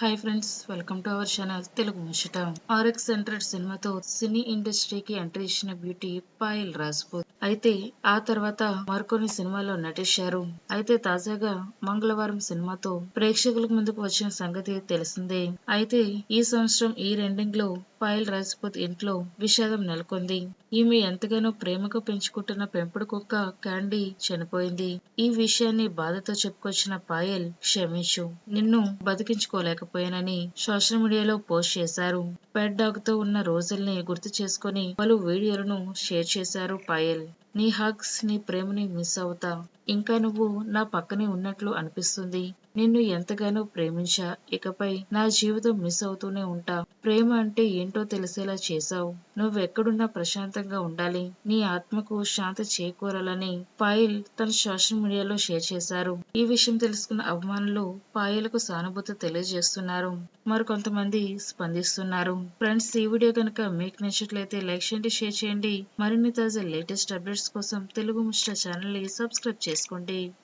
Hi friends welcome to our channel Telugu ముచ్చట RX hundred సినిమాతో cine ఇండస్ట్రీకి entry ఇచ్చిన బ్యూటీ పాయల్ రాజ్పూత్ అయితే ఆ తర్వాత మరికొన్ని సినిమాల్లో నటించారు. అయితే తాజాగా మంగళవారం సినిమాతో ప్రేక్షకుల ముందుకు వచ్చిన సంగతి తెలిసిందే. అయితే ఈ సంవత్సరం ఈ రెండింగ్లో పాయల్ రాజ్పూత్ ఇంట్లో విషాదం నెలకొంది. ఈమె ఎంతగానో ప్రేమగా పెంచుకుంటున్న పెంపుడు కుక్క క్యాండీ చనిపోయింది. ఈ విషయాన్ని బాధతో చెప్పుకొచ్చిన పాయల్ క్షమించు. నిన్ను పోయానని సోషల్ మీడియాలో పోస్ట్ చేశారు. పెట్ డాగ్తో ఉన్న రోజుల్ని గుర్తు చేసుకుని పలు వీడియోలను షేర్ చేశారు పాయల్. నీ హగ్స్ నీ ప్రేమని మిస్ అవుతా. ఇంకా నువ్వు నా పక్కనే ఉన్నట్లు అనిపిస్తుంది. నిన్ను ఎంతగానో ప్రేమించా. ఇకపై నా జీవితం మిస్ అవుతూనే ఉంటా. ప్రేమ అంటే ఏంటో తెలిసేలా చేశావు. నువ్వెక్కడున్నా ప్రశాంతంగా ఉండాలి. నీ ఆత్మకు శాంతి చేకూరాలని పాయల్ తన సోషల్ మీడియాలో షేర్ చేశారు. ఈ విషయం తెలుసుకున్న అభిమానులు పాయలకు సానుభూతి తెలియజేస్తున్నారు. మరికొంతమంది స్పందిస్తున్నారు. ఫ్రెండ్స్ ఈ వీడియో కనుక మీకు నచ్చినట్లయితే లైక్ చేయండి షేర్ చేయండి. మరిన్ని తాజా లేటెస్ట్ అప్డేట్స్ కోసం తెలుగు ముష్ట ఛానల్ని సబ్స్క్రైబ్ చేసుకోండి